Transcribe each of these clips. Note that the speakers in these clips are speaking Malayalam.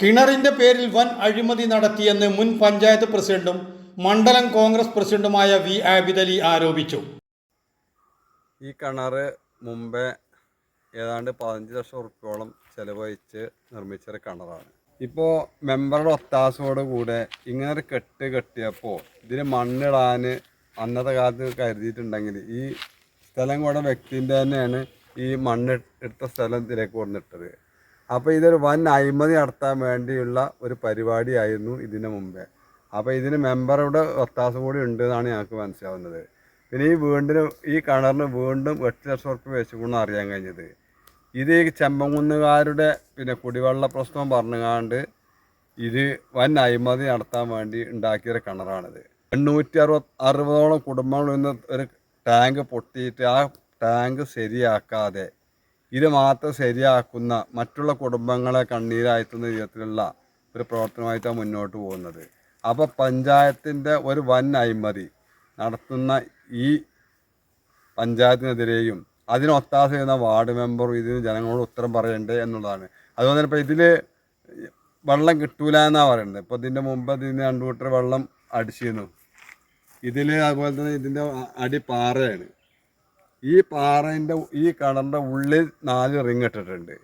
കിണറിന്റെ പേരിൽ വൻ അഴിമതി നടത്തിയെന്ന് മുൻ പഞ്ചായത്ത് പ്രസിഡന്റും മണ്ഡലം കോൺഗ്രസ് പ്രസിഡന്റുമായ വി ആബിദലി ആരോപിച്ചു. ഈ കിണറ് മുമ്പേ ഏതാണ്ട് പതിനഞ്ച് ലക്ഷം ഉറുപ്പ്യോളം ചെലവഴിച്ച് നിർമ്മിച്ചൊരു കിണറാണ്. ഇപ്പോൾ മെമ്പറുടെ ഒത്താശയോട് കൂടെ ഇങ്ങനൊരു കെട്ട് കെട്ടിയപ്പോൾ ഇതിന് മണ്ണിടാൻ അന്നത്തെ കാലത്ത് കരുതിയിട്ടുണ്ടെങ്കിൽ ഈ സ്ഥലം കൂടെ വ്യക്തിന്റെ തന്നെയാണ് ഈ മണ്ണ് എടുത്ത സ്ഥലം ഇതിലേക്ക് കൊണ്ടിട്ടത് അപ്പോൾ ഇതൊരു വൻ അഴിമതി നടത്താൻ വേണ്ടിയുള്ള ഒരു പരിപാടിയായിരുന്നു ഇതിന് മുമ്പേ. അപ്പോൾ ഇതിന് മെമ്പറുടെ ഒത്താശ കൂടി ഉണ്ട് എന്നാണ് ഞങ്ങൾക്ക് മനസ്സിലാവുന്നത്. പിന്നെ ഈ വീണ്ടിന് ഈ കിണറിന് വീണ്ടും എട്ട് ലക്ഷം ഉറുപ്പ്യ വെച്ചുകൊണ്ടാണ് അറിയാൻ കഴിഞ്ഞത്. ഇത് ഈ ചെമ്പങ്കുന്നുകാരുടെ പിന്നെ കുടിവെള്ള പ്രശ്നം പറഞ്ഞുകാണ്ട് ഇത് വൻ അഴിമതി നടത്താൻ വേണ്ടി ഉണ്ടാക്കിയൊരു കിണറാണിത്. എണ്ണൂറ്റി അറുപത് അറുപതോളം കുടുംബങ്ങളിൽ നിന്ന് ഒരു ടാങ്ക് പൊട്ടിയിട്ട് ആ ടാങ്ക് ശരിയാക്കാതെ ഇത് മാത്രം ശരിയാക്കുന്ന മറ്റുള്ള കുടുംബങ്ങളെ കണ്ണീരാഴ്ത്തുന്ന വിധത്തിലുള്ള ഒരു പ്രവർത്തനമായിട്ടാണ് മുന്നോട്ട് പോകുന്നത്. അപ്പോൾ പഞ്ചായത്തിന്റെ ഒരു വൻ അഴിമതി നടത്തുന്ന ഈ പഞ്ചായത്തിനെതിരെയും അതിനൊത്താശ ചെയ്യുന്ന വാർഡ് മെമ്പറും ഇതിന് ജനങ്ങളോട് ഉത്തരം പറയണ്ടേ എന്നുള്ളതാണ്. അതുപോലെ തന്നെ ഇപ്പോൾ ഇതിൽ വെള്ളം കിട്ടൂല എന്നാണ് പറയുന്നത്. ഇപ്പോൾ ഇതിന്റെ മുമ്പ് ഇതിന് രണ്ട് കൂട്ടർ വെള്ളം അടിച്ചിരുന്നു. ഇതിൽ അതുപോലെ തന്നെ ഇതിന്റെ അടി പാറയാണ്. ഈ പാറേന്റെ ഈ കിണറിന്റെ ഉള്ളിൽ നാല് റിങ് ഇട്ടിട്ടുണ്ട്.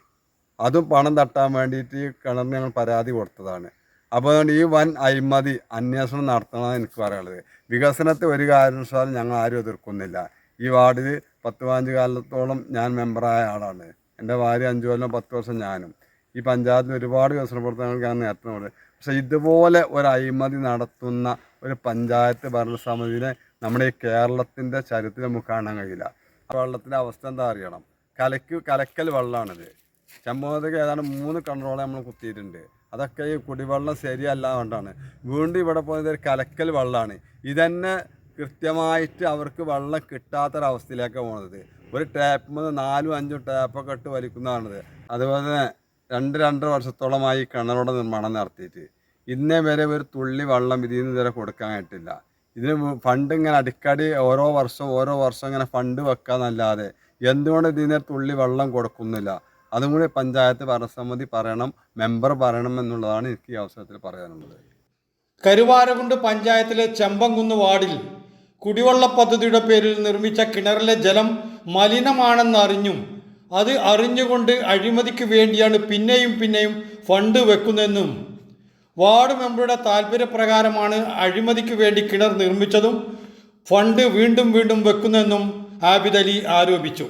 അതും പണം തട്ടാൻ വേണ്ടിയിട്ട് ഈ കിണറിന് ഞങ്ങൾ പരാതി കൊടുത്തതാണ്. അപ്പോൾ ഈ വൻ അഴിമതി അന്വേഷണം നടത്തണമെന്ന് എനിക്ക് പറയാനുള്ളത്. വികസനത്തെ ഒരു കാരണവശാലും ഞങ്ങൾ ആരും എതിർക്കുന്നില്ല. ഈ വാർഡിൽ പത്ത് പതിനഞ്ച് കാലത്തോളം ഞാൻ മെമ്പറായ ആളാണ്. എന്റെ ഭാര്യ അഞ്ച് കൊല്ലം പത്ത് വർഷം ഞാനും. ഈ പഞ്ചായത്തിൽ ഒരുപാട് വികസന പ്രവർത്തനങ്ങൾക്ക് ഞാൻ നോക്കുന്നത് പക്ഷേ ഇതുപോലെ ഒരു അഴിമതി നടത്തുന്ന ഒരു പഞ്ചായത്ത് ഭരണസമിതിനെ നമ്മുടെ ഈ കേരളത്തിന്റെ ചരിത്രം നമുക്ക് കാണാൻ കഴിയില്ല. വെള്ളത്തിന്റെ അവസ്ഥ എന്താ അറിയണം? കലക്ക് കലക്കൽ വെള്ളമാണിത് ചെമ്പോതയ്ക്ക് ഏതാണ്ട് മൂന്ന് കൺട്രോൾ നമ്മൾ കുത്തിയിട്ടുണ്ട്. അതൊക്കെ ഈ കുടിവെള്ളം ശരിയല്ല കൊണ്ടാണ് വീണ്ടും ഇവിടെ പോയത് ഒരു കലക്കൽ വെള്ളമാണ് ഇതന്നെ കൃത്യമായിട്ട് അവർക്ക് വെള്ളം കിട്ടാത്തൊരവസ്ഥയിലേക്ക് പോകുന്നത് ഒരു ടാപ്പ് മുതൽ നാലും അഞ്ചും ടാപ്പൊക്കെ ഇട്ട് വലിക്കുന്നതാണിത്. അതുപോലെ തന്നെ രണ്ട് രണ്ടര വർഷത്തോളമായി കിണറുടെ നിർമ്മാണം നടത്തിയിട്ട്. ഇന്നേ വരെ ഒരു തുള്ളി വെള്ളം ഇതിൽ നിന്ന് ഇതുവരെ കൊടുക്കാനായിട്ടില്ല ഇതിന് ഫണ്ട് ഇങ്ങനെ അടിക്കടി ഓരോ വർഷം ഓരോ വർഷം ഇങ്ങനെ ഫണ്ട് വെക്കാന്നല്ലാതെ എന്തുകൊണ്ട് ഇതിന് തുള്ളി വെള്ളം കൊടുക്കുന്നില്ല? അതും കൂടി പഞ്ചായത്ത് ഭരണസമിതി പറയണം മെമ്പർ പറയണം എന്നുള്ളതാണ് എനിക്ക് ഈ അവസരത്തിൽ പറയാനുള്ളത്. കരുവാരകുണ്ട് പഞ്ചായത്തിലെ ചെമ്പംകുന്ന് വാർഡിൽ കുടിവെള്ള പദ്ധതിയുടെ പേരിൽ നിർമ്മിച്ച കിണറിലെ ജലം മലിനമാണെന്നറിഞ്ഞും അത് അറിഞ്ഞുകൊണ്ട് അഴിമതിക്ക് വേണ്ടിയാണ് പിന്നെയും പിന്നെയും ഫണ്ട് വെക്കുന്നതെന്നും വാർഡ് മെമ്പറുടെ താല്പര്യപ്രകാരമാണ് അഴിമതിക്ക് വേണ്ടി കിണർ നിർമ്മിച്ചതും ഫണ്ട് വീണ്ടും വീണ്ടും വെക്കുന്നതെന്നും ആബിദ് അലി ആരോപിച്ചു.